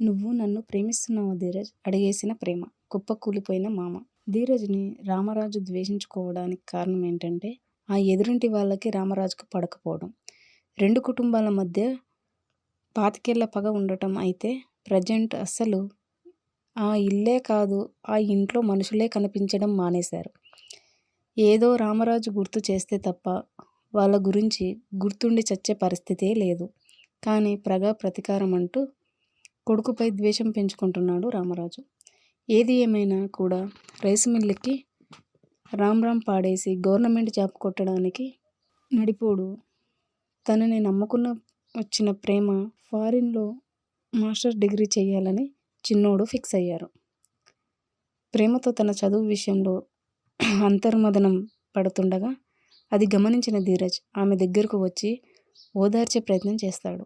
నువ్వు నన్ను ప్రేమిస్తున్నావా ధీరజ్? అడిగేసిన ప్రేమ కుప్ప కూలిపోయిన మామ. ధీరజ్ని రామరాజు ద్వేషించుకోవడానికి కారణం ఏంటంటే ఆ ఎదురింటి వాళ్ళకి రామరాజుకు పడకపోవడం. రెండు కుటుంబాల మధ్య పాతికేళ్ళ పగ ఉండటం అయితే ప్రజెంట్ అస్సలు ఆ ఇల్లే కాదు ఆ ఇంట్లో మనుషులే కనిపించడం మానేశారు. ఏదో రామరాజు గుర్తు చేస్తే తప్ప వాళ్ళ గురించి గుర్తుండి చచ్చే పరిస్థితే లేదు. కానీ ప్రగా ప్రతీకారం అంటూ కొడుకుపై ద్వేషం పెంచుకుంటున్నాడు రామరాజు. ఏది ఏమైనా కూడా రైస్ మిల్లుకి రామ్ రామ్ పాడేసి గవర్నమెంట్ జాబ్ కొట్టడానికి నడిపోడు. తనని నమ్ముకున్న వచ్చిన ప్రేమ ఫారిన్లో మాస్టర్ డిగ్రీ చేయాలని చిన్నోడు ఫిక్స్ అయ్యారు. ప్రేమతో తన చదువు విషయంలో అంతర్మదనం పడుతుండగా అది గమనించిన ధీరజ్ ఆమె దగ్గరకు వచ్చి ఓదార్చే ప్రయత్నం చేస్తాడు.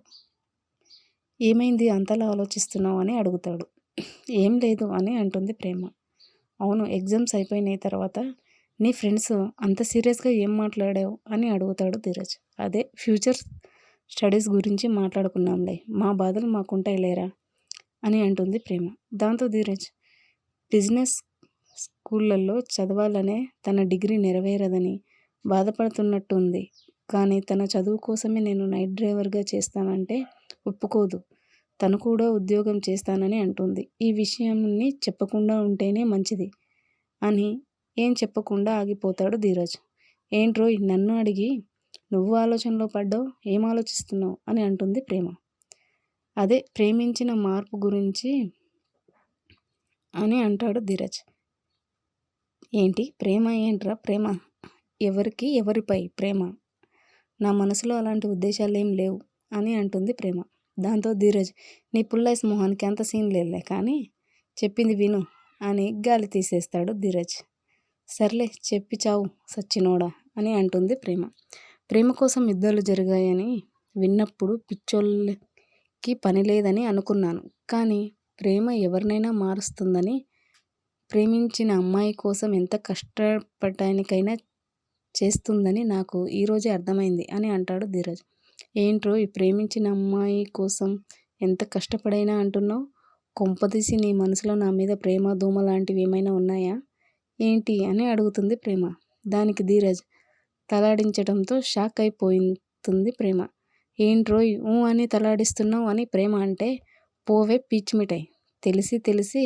ఏమైంది? అంతలా ఆలోచిస్తున్నావు అని అడుగుతాడు. ఏం లేదు అని అంటుంది ప్రేమ. అవును ఎగ్జామ్స్ అయిపోయిన తర్వాత నీ ఫ్రెండ్స్ అంత సీరియస్గా ఏం మాట్లాడావు అని అడుగుతాడు ధీరజ్. అదే ఫ్యూచర్ స్టడీస్ గురించి మాట్లాడుకున్నాంలే మా బాధలు మాకుంటాయి లేరా? అని అంటుంది ప్రేమ. దాంతో ధీరజ్ బిజినెస్ స్కూళ్ళల్లో చదవాలనే తన డిగ్రీ నెరవేరదని బాధపడుతున్నట్టుంది. కానీ తన చదువు కోసమే నేను నైట్ డ్రైవర్గా చేస్తానంటే ఒప్పుకోదు. తను కూడా ఉద్యోగం చేస్తానని అంటుంది. ఈ విషయాన్ని చెప్పకుండా ఉంటేనే మంచిది అని ఏం చెప్పకుండా ఆగిపోతాడు ధీరజ్. ఏంట్రోయ్ నన్ను అడిగి నువ్వు ఆలోచనలో పడ్డావు ఏం ఆలోచిస్తున్నావు అని అంటుంది ప్రేమ. అదే ప్రేమించిన మార్పు గురించి అని అంటాడు ధీరజ్. ఏంటి? ప్రేమ ఏంట్రా? ప్రేమ. ఎవరికి? ఎవరిపై? ప్రేమ. నా మనసులో అలాంటి ఉద్దేశాలు ఏం లేవు అని అంటుంది ప్రేమ. దాంతో ధీరజ్ నీ పుల్లైస్ మొహానికి అంత సీన్ లేదులే కానీ చెప్పింది విను అని గాలి తీసేస్తాడు ధీరజ్. సర్లే చెప్పి చావు సచ్చినోడా అని అంటుంది ప్రేమ. ప్రేమ కోసం యుద్ధాలు జరిగాయని విన్నప్పుడు పిచ్చోళ్ళకి పని లేదని అనుకున్నాను కానీ ప్రేమ ఎవరినైనా మారుస్తుందని ప్రేమించిన అమ్మాయి కోసం ఎంత కష్టపడటానికైనా చేస్తుందని నాకు ఈరోజే అర్థమైంది అని అంటాడు ధీరజ్. ఏంట్రో ఈ ప్రేమించిన అమ్మాయి కోసం ఎంత కష్టపడైనా అంటున్నావు? కొంపదీసి నీ మనసులో నా మీద ప్రేమ దూమ లాంటివి ఏమైనా ఉన్నాయా? ఏంటి అని అడుగుతుంది ప్రేమ. దానికి ధీరజ్ తలాడించడంతో షాక్ అయిపోతుంది ప్రేమ. ఏంట్రోయ్ ఊ అని తలాడిస్తున్నావు అని ప్రేమ అంటే పోవే పీచ్ మిఠాయి. తెలిసి తెలిసి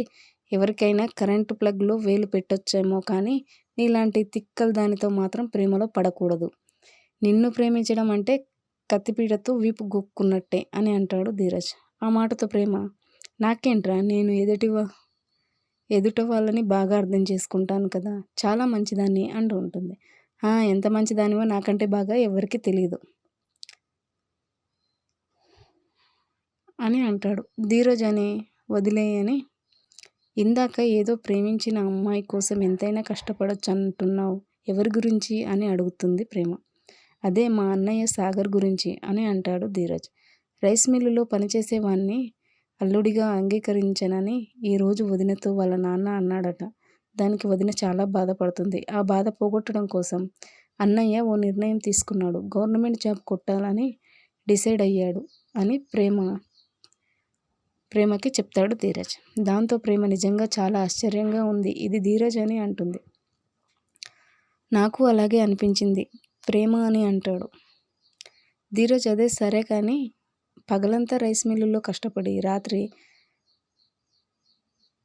ఎవరికైనా కరెంటు ప్లగ్లో వేలు పెట్టొచ్చేమో కానీ నీలాంటి తిక్కలు దానితో మాత్రం ప్రేమలో పడకూడదు. నిన్ను ప్రేమించడం అంటే కత్తిపీటతో వీపు గొక్కున్నట్టే అని అంటాడు ధీరజ్. ఆ మాటతో ప్రేమ. నాకేంట్రా నేను ఎదుటి ఎదుట వాళ్ళని బాగా అర్థం చేసుకుంటాను కదా చాలా మంచిదాన్ని అంటూ ఉంటుంది. ఎంత మంచిదానివో నాకంటే బాగా ఎవరికి తెలియదు అని అంటాడు. ధీరజ్ అని వదిలేయని ఇందాక ఏదో ప్రేమించిన అమ్మాయి కోసం ఎంతైనా కష్టపడొచ్చు అంటున్నావు ఎవరి గురించి? అని అడుగుతుంది ప్రేమ. అదే మా అన్నయ్య సాగర్ గురించి అని అంటాడు ధీరజ్. రైస్ మిల్లులో పనిచేసేవాణ్ణి అల్లుడిగా అంగీకరించనని ఈరోజు వదినతో వాళ్ళ నాన్న అన్నాడట. దానికి వదిన చాలా బాధపడుతుంది. ఆ బాధ పోగొట్టడం కోసం అన్నయ్య ఓ నిర్ణయం తీసుకున్నాడు. గవర్నమెంట్ జాబ్ కొట్టాలని డిసైడ్ అయ్యాడు అని ప్రేమ ప్రేమకి చెప్తాడు ధీరజ్. దాంతో ప్రేమ నిజంగా చాలా ఆశ్చర్యంగా ఉంది. ఇది ధీరజ్ అని అంటుంది. నాకు అలాగే అనిపించింది. ప్రేమ అని అంటాడు. ధీరజ్ అదే సరే కానీ పగలంతా రైస్ మిల్లులో కష్టపడి రాత్రి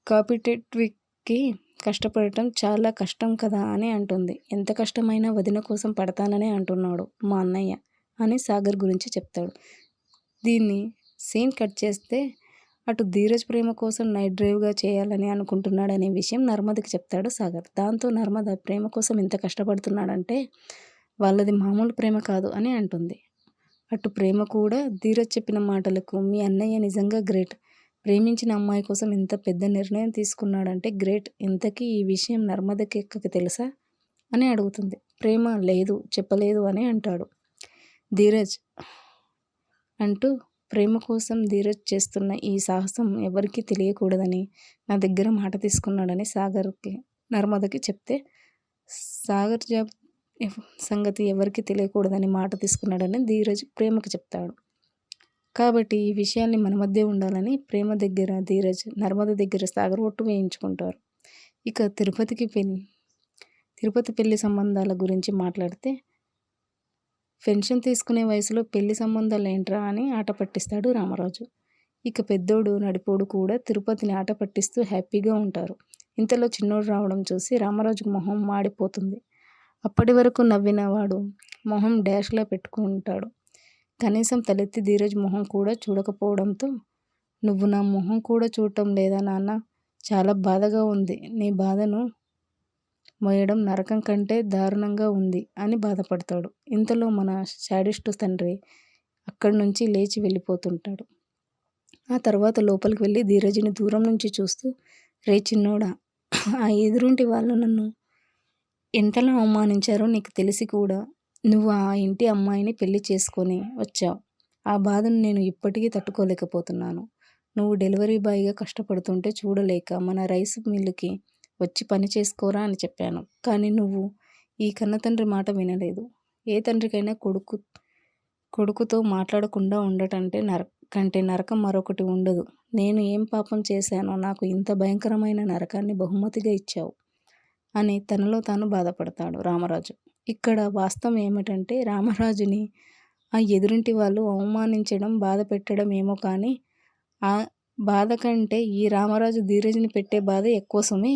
కాంపిటేటివ్కి కష్టపడటం చాలా కష్టం కదా అని అంటుంది. ఎంత కష్టమైనా వదిన కోసం పడతాననే అంటున్నాడు మా అన్నయ్య అని సాగర్ గురించి చెప్తాడు. దీన్ని సీన్ కట్ చేస్తే అటు ధీరజ్ ప్రేమ కోసం నైట్ డ్రైవ్గా చేయాలని అనుకుంటున్నాడనే విషయం నర్మదకి చెప్తాడు సాగర్. దాంతో నర్మద ప్రేమ కోసం ఇంత కష్టపడుతున్నాడంటే వాళ్ళది మామూలు ప్రేమ కాదు అని అంటుంది. అటు ప్రేమ కూడా ధీరజ్ చెప్పిన మాటలకు మీ అన్నయ్య నిజంగా గ్రేట్. ప్రేమించిన అమ్మాయి కోసం ఇంత పెద్ద నిర్ణయం తీసుకున్నాడంటే గ్రేట్. ఇంతకీ ఈ విషయం నర్మదకి ఎక్కకి తెలుసా అని అడుగుతుంది. ప్రేమ లేదు చెప్పలేదు అని అంటాడు. ధీరజ్ అంటూ ప్రేమ కోసం ధీరజ్ చేస్తున్న ఈ సాహసం ఎవరికీ తెలియకూడదని నా దగ్గర మాట తీసుకున్నాడని సాగర్కి నర్మదకి చెప్తే సాగర్ జాబ్ సంగతి ఎవరికి తెలియకూడదని మాట తీసుకున్నాడని ధీరజ్ ప్రేమకు చెప్తాడు. కాబట్టి ఈ విషయాన్ని మన మధ్య ఉండాలని ప్రేమ దగ్గర ధీరజ్ నర్మద దగ్గర సాగర్ ఒట్టు వేయించుకుంటారు. ఇక తిరుపతికి పెళ్ళి తిరుపతి పెళ్ళి సంబంధాల గురించి మాట్లాడితే పెన్షన్ తీసుకునే వయసులో పెళ్ళి సంబంధాలు ఏంట్రా అని ఆట పట్టిస్తాడు రామరాజు. ఇక పెద్దోడు నడిపోడు కూడా తిరుపతిని ఆట పట్టిస్తూ హ్యాపీగా ఉంటారు. ఇంతలో చిన్నోడు రావడం చూసి రామరాజుకు మొహం మాడిపోతుంది. అప్పటి వరకు నవ్విన వాడు మొహం డాష్లా పెట్టుకుంటాడు. కనీసం తలెత్తి ధీరజ్ మొహం కూడా చూడకపోవడంతో నువ్వు నా మొహం కూడా చూడటం లేదా నాన్న? చాలా బాధగా ఉంది. నీ బాధను మోయడం నరకం కంటే దారుణంగా ఉంది అని బాధపడతాడు. ఇంతలో మన శాడిస్టు తండ్రి అక్కడి నుంచి లేచి వెళ్ళిపోతుంటాడు. ఆ తర్వాత లోపలికి వెళ్ళి ధీరజ్ని దూరం నుంచి చూస్తూ రే చిన్నోడా ఆ ఎదురుంటి వాళ్ళు నన్ను ఎంతలా అవమానించారో నీకు తెలిసి కూడా నువ్వు ఆ ఇంటి అమ్మాయిని పెళ్ళి చేసుకొని వచ్చావు. ఆ బాధను నేను ఇప్పటికీ తట్టుకోలేకపోతున్నాను. నువ్వు డెలివరీ బాయ్గా కష్టపడుతుంటే చూడలేక మన రైస్ మిల్లుకి వచ్చి పని చేసుకోరా అని చెప్పాను. కానీ నువ్వు ఈ కన్న తండ్రి మాట వినలేదు. ఏ తండ్రికైనా కొడుకు కొడుకుతో మాట్లాడకుండా ఉండటంటే నర కంటే నరకం మరొకటి ఉండదు. నేను ఏం పాపం చేశానో నాకు ఇంత భయంకరమైన నరకాన్ని బహుమతిగా ఇచ్చావు అని తనలో తాను బాధపడతాడు రామరాజు. ఇక్కడ వాస్తవం ఏమిటంటే రామరాజుని ఆ ఎదురింటి వాళ్ళు అవమానించడం బాధ పెట్టడం ఏమో కానీ ఆ బాధ కంటే ఈ రామరాజు ధీరజ్ని పెట్టే బాధ ఎక్కువ సుమే.